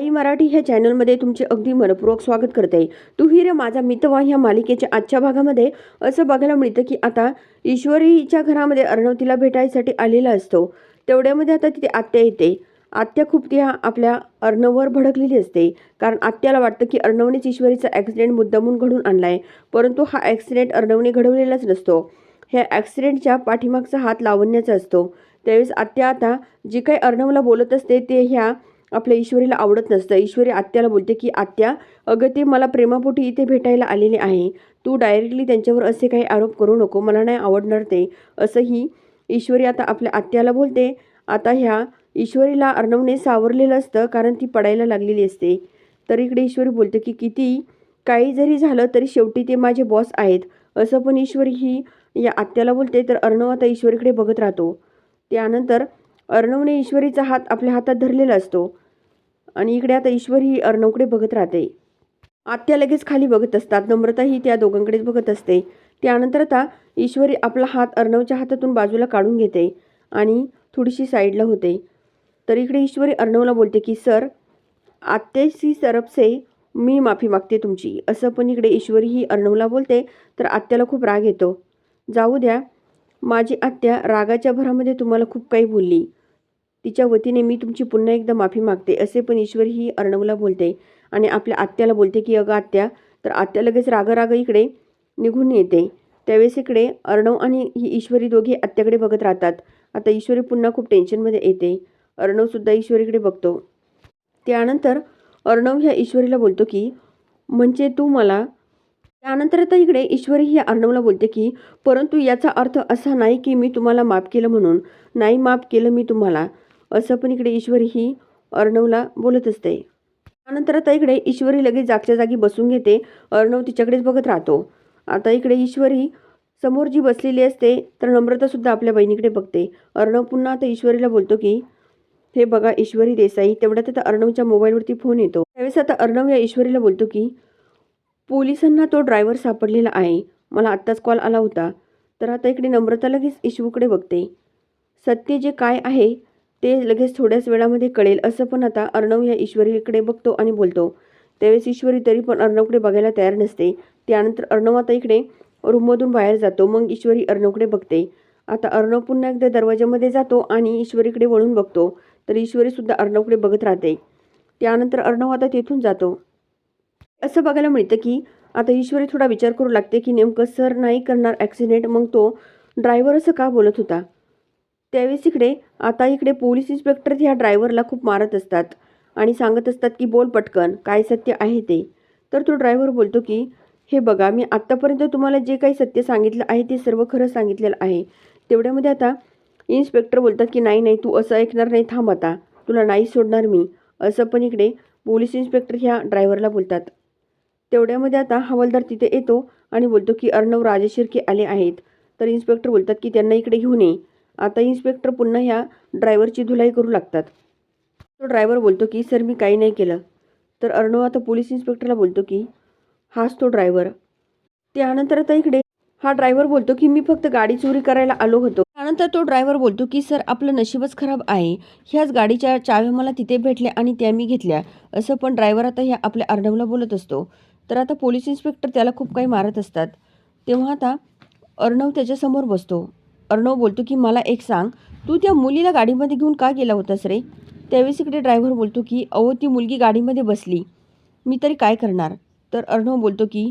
आई मराठी ह्या चॅनलमध्ये तुमचे अगदी मनपूर्वक स्वागत करते. आहे तू ही रे माझा मितवा ह्या मालिकेच्या आजच्या भागामध्ये असं बघायला मिळतं की आता ईश्वरीच्या घरामध्ये अर्णव तिला भेटायसाठी आलेला असतो. तेवढ्यामध्ये आता तिथे आत्या येते. आत्या खूप त्या आपल्या अर्णववर भडकलेली असते. कारण आत्याला वाटतं की अर्णवनेच ईश्वरीचा ॲक्सिडेंट मुद्दामून घडून आहे परंतु हा ॲक्सिडेंट अर्णवने घडवलेलाच नसतो. ह्या ॲक्सिडेंटच्या पाठीमागचा हात लावण्याचा असतो. त्यावेळेस आत्या आता जी काही अर्णवला बोलत असते ते ह्या आपल्या ईश्वरीला आवडत नसतं. ईश्वरी आत्याला बोलते की आत्या अगं ते मला प्रेमापोटी इथे भेटायला आलेले आहे. तू डायरेक्टली त्यांच्यावर असे काही आरोप करू नको. मला नाही आवडणार ते. असंही ईश्वरी आता आपल्या आत्याला बोलते. आता ह्या ईश्वरीला अर्णवने सावरलेलं असतं कारण ती पडायला लागलेली असते. तर इकडे ईश्वरी बोलते की किती काही जरी झालं तरी शेवटी ते माझे बॉस आहेत. असं पण ईश्वरी ही या आत्याला बोलते. तर अर्णव आता ईश्वरीकडे बघत राहतो. त्यानंतर अर्णवने ईश्वरीचा हात आपल्या हातात धरलेला असतो आणि इकडे आता ईश्वरी ही अर्णवकडे बघत राहते. आत्या लगेच खाली बघत असतात. नम्रता ही त्या दोघांकडेच बघत असते. त्यानंतर आता ईश्वरी आपला हात अर्णवच्या हातातून बाजूला काढून घेते आणि थोडीशी साईडला होते. तर इकडे ईश्वरी अर्णवला बोलते की सर आत्याशी सरपसे मी माफी मागते तुमची. असं पण इकडे ईश्वरी ही अर्णवला बोलते. तर आत्याला खूप राग येतो. जाऊ द्या. माझी आत्या रागाच्या भरामध्ये तुम्हाला खूप काही बोलली. तिच्या वतीने मी तुमची पुन्हा एकदा माफी मागते असे पण ईश्वरी ही अर्णवला बोलते आणि आपल्या आत्याला बोलते की अगं आत्या तर आत्या लगेच राग राग इकडे निघून येते. त्यावेळेस इकडे अर्णव आणि ही ईश्वरी दोघे आत्याकडे बघत राहतात. आता ईश्वरी पुन्हा खूप टेन्शनमध्ये येते. अर्णवसुद्धा ईश्वरीकडे बघतो. त्यानंतर अर्णव ह्या ईश्वरीला बोलतो की म्हणजे तू मला त्यानंतर आता इकडे ईश्वरी ही अर्णवला बोलते की परंतु याचा अर्थ असा नाही की मी तुम्हाला माफ केलं म्हणून. नाही माफ केलं मी तुम्हाला. असं पण इकडे ईश्वरी ही अर्णवला बोलत असते. त्यानंतर आता इकडे ईश्वरी लगेच जागच्या जागी बसून घेते. अर्णव तिच्याकडेच बघत राहतो. आता इकडे ईश्वरी समोर जी बसलेली असते तर नम्रतासुद्धा आपल्या बहिणीकडे बघते. अर्णव पुन्हा आता ईश्वरीला बोलतो की हे बघा ईश्वरी देसाई तेवढ्यात आता अर्णवच्या मोबाईलवरती फोन येतो. त्यावेळेस आता अर्णव या ईश्वरीला बोलतो की पोलिसांना तो ड्रायव्हर सापडलेला आहे. मला आत्ताच कॉल आला होता. तर आता इकडे नम्रता लगेच ईश्वूकडे बघते. सत्य जे काय आहे ते लगेच थोड्याच वेळामध्ये कळेल असं पण आता अर्णव या ईश्वरीकडे बघतो आणि बोलतो. त्यावेळेस ईश्वरी तरी पण अर्णवकडे बघायला तयार नसते. त्यानंतर अर्णव आता इकडे रूममधून बाहेर जातो. मग ईश्वरी अर्णवकडे बघते. आता अर्णव पुन्हा एकदा दरवाजामध्ये जातो आणि ईश्वरीकडे वळून बघतो. तर ईश्वरीसुद्धा अर्णवकडे बघत राहते. त्यानंतर अर्णव आता तिथून जातो. असं बघायला मिळतं की आता ईश्वरी थोडा विचार करू लागते की नेमकं सर नाही करणार ॲक्सिडेंट मग तो ड्रायव्हर असं का बोलत होता? त्यावेळेस इकडे आता इकडे पोलीस इन्स्पेक्टर ह्या ड्रायव्हरला खूप मारत असतात. आणि सांगत असतात की बोल पटकन काय सत्य आहे ते? तर तो ड्रायव्हर बोलतो की हे बघा मी आत्तापर्यंत तुम्हाला जे काही सत्य सांगितलं आहे ते सर्व खरं सांगितलेलं आहे. तेवढ्यामध्ये आता इन्स्पेक्टर बोलतात की नाही नाही तू असं ऐकणार नाही थांब आता. तुला नाही सोडणार मी. असं पण इकडे पोलीस इन्स्पेक्टर ह्या ड्रायव्हरला बोलतात. तेवढ्यामध्ये आता हवालदार तिथे येतो आणि बोलतो की अर्णव राजशिर्के आले आहेत. तर इन्स्पेक्टर बोलतात की त्यांना इकडे घेऊन ये. आता इन्स्पेक्टर पुन्हा ह्या ड्रायव्हरची धुलाई करू लागतात. तो ड्रायव्हर बोलतो की सर मी काही नाही केलं. तर अर्णव आता पोलीस इन्स्पेक्टरला बोलतो की हाच तो ड्रायव्हर त्यानंतर आता इकडे हा ड्रायव्हर बोलतो की मी फक्त गाडी चोरी करायला आलो होतो. त्यानंतर तो ड्रायव्हर बोलतो की सर आपलं नशीबच खराब आहे. ह्याच गाडीच्या चाव्या मला तिथे भेटल्या आणि त्या मी घेतल्या. असं पण ड्रायव्हर आता ह्या आपल्या अर्णवला बोलत असतो. तर आता पोलीस इन्स्पेक्टर त्याला खूप काही मारत असतात. तेव्हा आता अर्णव त्याच्यासमोर बसतो. अर्णव बोलतो की मला एक सांग. तू त्या मुलीला गाडीमध्ये घेऊन का गेला होतास रे? त्यावेळेस इकडे ड्रायव्हर बोलतो की अहो ती मुलगी गाडीमध्ये बसली. मी तरी काय करणार? तर अर्णव बोलतो की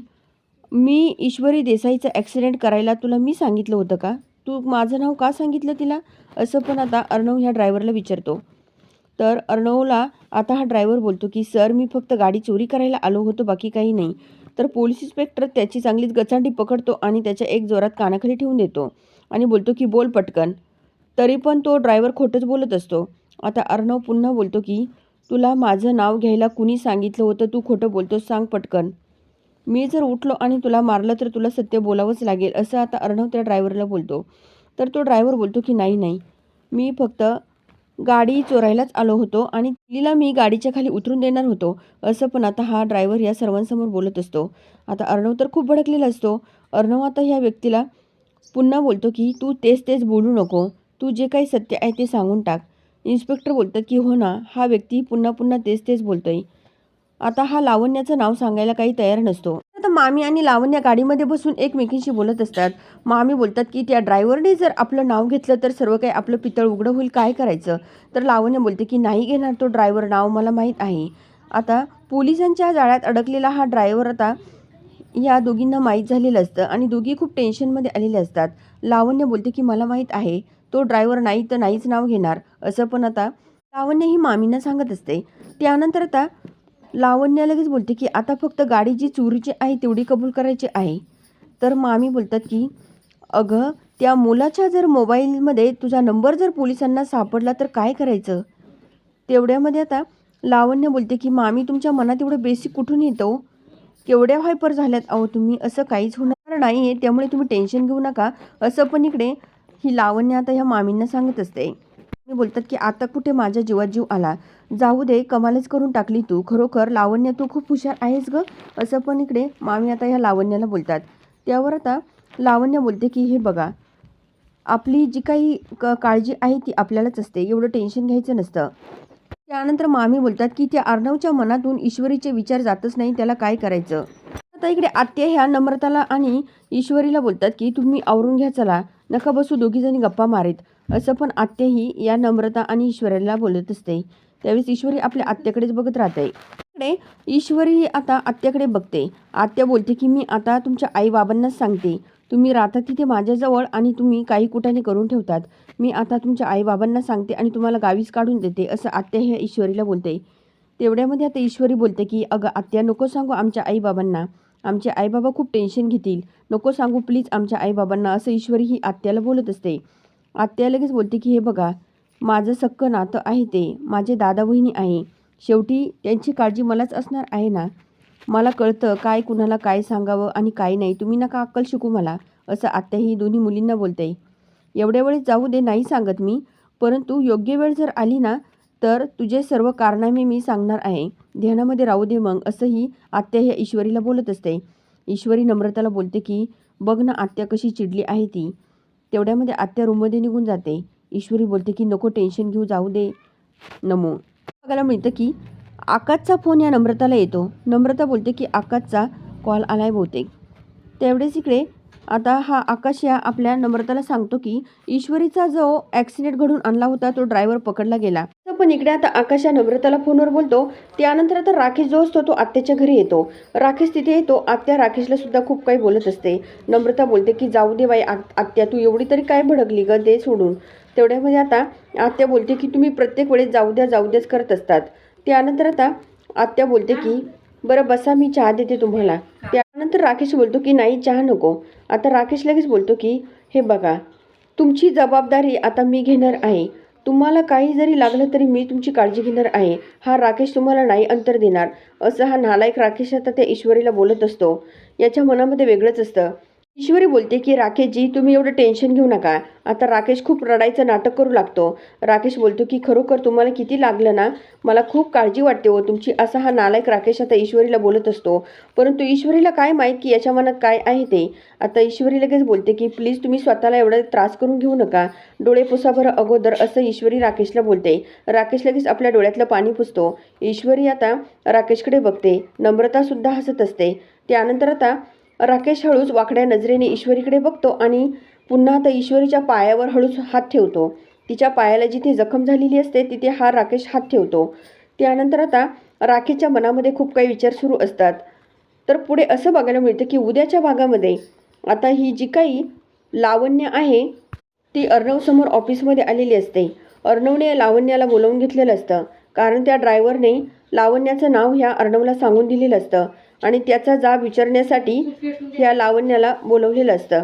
मी ईश्वरी देसाईचा ॲक्सिडेंट करायला तुला मी सांगितलं होतं का? तू माझं नाव का सांगितलं तिला? असं पण आता अर्णव ह्या ड्रायव्हरला विचारतो. तर अर्णवला आता हा ड्रायव्हर बोलतो की सर मी फक्त गाडी चोरी करायला आलो होतो बाकी काही नाही. तर पोलीस इन्स्पेक्टर त्याची चांगलीच गचांडी पकडतो आणि त्याच्या एक जोरात कानाखाली ठेवून देतो. आणि बोलतो की बोल पटकन. तरी पण तो ड्रायव्हर खोटंच बोलत असतो. आता अर्णव पुन्हा बोलतो की तुला माझं नाव घ्यायला कुणी सांगितलं होतं? तू खोटं बोलतोस सांग पटकन. मी जर उठलो आणि तुला मारलं तर तुला सत्य बोलावंच लागेल असं आता अर्णव त्या ड्रायव्हरला बोलतो. तर तो ड्रायव्हर बोलतो की नाही नाही. मी फक्त गाडी चोरायलाच आलो होतो आणि तिला मी गाडीच्या खाली उतरून देणार होतो असं पण आता हा ड्रायव्हर या सर्वांसमोर बोलत असतो. आता अर्णव तर खूप भडकलेला असतो. अर्णव आता ह्या व्यक्तीला पुन्हा बोलतो की तू तेच तेच बोलू नको. तू जे काही सत्य आहे ते सांगून टाक. इन्स्पेक्टर बोलतात की हो ना हा व्यक्ती पुन्हा पुन्हा तेच तेच बोलतोय. आता हा लावण्याचं नाव सांगायला काही तयार नसतो. आता मामी आणि लावण्या गाडीमध्ये बसून एकमेकींशी बोलत असतात. मामी बोलतात की त्या ड्रायव्हरने जर आपलं नाव घेतलं तर सर्व काही आपलं पितळ उघडं होईल काय करायचं? तर लावण्य बोलते की नाही घेणार तो ड्रायव्हर नाव मला माहीत आहे. आता पोलिसांच्या जाळ्यात अडकलेला हा ड्रायव्हर आता या दोघींना माहीत झालेलं असतं आणि दोघी खूप टेन्शनमध्ये आलेले असतात. लावण्य बोलते की मला माहीत आहे तो ड्रायव्हर नाही तर नाहीच नाव घेणार. असं पण आता लावण्य ही मामींना सांगत असते. त्यानंतर आता लावण्य लगेच बोलते की आता फक्त गाडी जी चोरीची आहे तेवढी कबूल करायची आहे. तर मामी बोलतात की अगं त्या मुलाच्या जर मोबाईलमध्ये तुझा नंबर जर पोलिसांना सापडला तर काय करायचं? तेवढ्यामध्ये आता लावण्य बोलते की मामी तुमच्या मनात एवढं बेसिक कुठून येतो हो? केवढ्या हायपर झाल्यात? अहो तुम्ही असं काहीच होणार नाही. आहे त्यामुळे तुम्ही टेन्शन घेऊ नका. असं पण इकडे ही लावण्य आता ह्या मामींना सांगत असते. मी बोलतात की आता कुठे माझ्या जीवात जीव आला? जाऊ दे कमालच करून टाकली तू. खरोखर लावण्य तू खूप हुशार आहेस ग. असं पण इकडे मामी आता ह्या लावण्याला बोलतात. त्यावर आता लावण्य बोलते की हे बघा आपली जी काही क काळजी आहे ती आपल्यालाच असते. एवढं टेन्शन घ्यायचं नसतं. त्यानंतर मामी बोलतात की त्या अर्णवच्या मनातून ईश्वरीचे विचार जातच नाही त्याला काय करायचं? आता इकडे आत्या ह्या नम्रताला आणि ईश्वरीला बोलतात की तुम्ही आवरून घ्या चला. नका बसू दोघीजणी गप्पा मारेत. असं पण आत्याही या नम्रता आणि ईश्वरीला बोलत असते. त्यावेळेस ईश्वरी आपल्या आत्याकडेच बघत राहते. इकडे ईश्वरी आता आत्याकडे बघते. आत्या बोलते की मी आता तुमच्या आई बाबांनाच सांगते. तुम्ही राहता तिथे माझ्याजवळ आणि तुम्ही काही कुठाने करून ठेवतात. मी आता तुमच्या आईबाबांना सांगते आणि तुम्हाला गावीच काढून देते असं आत्या हे ईश्वरीला बोलते. तेवढ्यामध्ये आता ईश्वरी बोलते की अगं आत्या नको सांगू आमच्या आईबाबांना. आमचे आईबाबा खूप टेन्शन घेतील. नको सांगू प्लीज आमच्या आईबाबांना असं ईश्वरी ही आत्याला बोलत असते. आत्या लगेच बोलते की हे बघा माझं सक्क नातं आहे ते. माझे दादा बहिणी आहे. शेवटी त्यांची काळजी मलाच असणार आहे ना? मला कळतं काय कुणाला काय सांगावं आणि काय नाही. तुम्ही नका अक्कल शिकू मला असं आत्याही दोन्ही मुलींना बोलते. एवढ्या वेळेस जाऊ दे नाही सांगत मी. परंतु योग्य वेळ जर आली ना तर तुझे सर्व कारनामे मी सांगणार आहे. ध्यानामध्ये राहू दे मग असंही आत्या ह्या ईश्वरीला बोलत असते. ईश्वरी नम्रताला बोलते की बघ ना आत्या कशी चिडली आहे ती. तेवढ्यामध्ये आत्या रूममध्ये निघून जाते. ईश्वरी बोलते की नको टेन्शन घेऊ जाऊ दे. नमो. बघायला मिळतं की आकाशचा फोन या नम्रताला येतो. नम्रता बोलते की आकाशचा कॉल आलाय बहुतेक. तेवढेच इकडे आता हा आकाश या आपल्या नम्रताला सांगतो की ईश्वरीचा जो ॲक्सिडेंट घडून आणला होता तो ड्रायव्हर पकडला गेला. तर पण इकडे आता आकाश या नम्रताला फोनवर बोलतो. त्यानंतर आता राकेश जो असतो तो आत्याच्या घरी येतो. राकेश तिथे येतो. आत्या राकेशला सुद्धा खूप काही बोलत असते. नम्रता बोलते की जाऊ दे बाई आत्या तू एवढी तरी काय भडकली ग? दे सोडून. तेवढ्यामध्ये आता आत्या बोलते की तुम्ही प्रत्येक वेळेस जाऊ द्या जाऊ द्याच करत असतात. त्यानंतर आता आत्या बोलते की बरं बसा मी चहा देते तुम्हाला. त्यानंतर राकेश बोलतो की नाही चहा नको. आता राकेश लगेच बोलतो की हे बघा तुमची जबाबदारी आता मी घेणार आहे. तुम्हाला काही जरी लागलं तरी मी तुमची काळजी घेणार आहे. हा राकेश तुम्हाला नाही अंतर देणार. असं हा नालायक राकेश आता त्या ईश्वरीला बोलत असतो. याच्या मनामध्ये वेगळंच असतं. ईश्वरी बोलते की राकेशजी तुम्ही एवढं टेन्शन घेऊ नका. आता राकेश खूप रडायचं नाटक करू लागतो. राकेश बोलतो की खरोखर तुम्हाला किती लागलं ना? मला खूप काळजी वाटते हो. तुमची असा हा नालायक राकेश आता ईश्वरीला बोलत असतो. परंतु ईश्वरीला काय माहीत की याच्या मनात काय आहे ते? आता ईश्वरी लगेच बोलते की प्लीज तुम्ही स्वतःला एवढा त्रास करून घेऊ नका. डोळे पुसा बरं अगोदर असं ईश्वरी राकेशला बोलते. राकेश लगेच आपल्या डोळ्यातलं पाणी पुसतो. ईश्वरी आता राकेशकडे बघते. नम्रतासुद्धा हसत असते. त्यानंतर आता राकेश हळूच वाकड्या नजरेने ईश्वरीकडे बघतो आणि पुन्हा आता ईश्वरीच्या पायावर हळूच हात ठेवतो. तिच्या पायाला जिथे जखम झालेली असते तिथे हा राकेश हात ठेवतो. त्यानंतर आता राकेशच्या मनामध्ये खूप काही विचार सुरू असतात. तर पुढे असं बघायला मिळतं की उद्याच्या भागामध्ये आता ही जी काही लावण्य आहे ती अर्णवसमोर ऑफिसमध्ये आलेली असते. अर्णवने लावण्याला बोलावून घेतलेलं असतं. कारण त्या ड्रायव्हरने लावण्याचं नाव ह्या अर्णवला सांगून दिलेलं असतं. आणि त्याचा जाब विचारण्यासाठी ह्या लावण्याला बोलवलेलं असतं.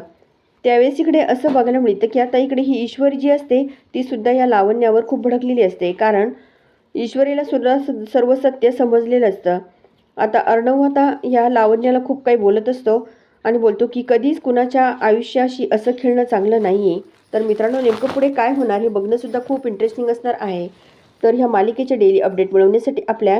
त्यावेळेस इकडे असं बघायला मिळतं की आता इकडे ही ईश्वरी जी असते ती सुद्धा या लावण्यावर खूप भडकलेली असते. कारण ईश्वरीला सुद्धा स- सर्व सत्य समजलेलं असतं. आता अर्णव आता ह्या लावण्याला खूप काही बोलत असतो आणि बोलतो की कधीच कुणाच्या आयुष्याशी असं खेळणं चांगलं नाही आहे तर मित्रांनो नेमकं पुढे काय होणार हे बघणंसुद्धा खूप इंटरेस्टिंग असणार आहे. तर ह्या मालिकेच्या डेली अपडेट मिळवण्यासाठी आपल्या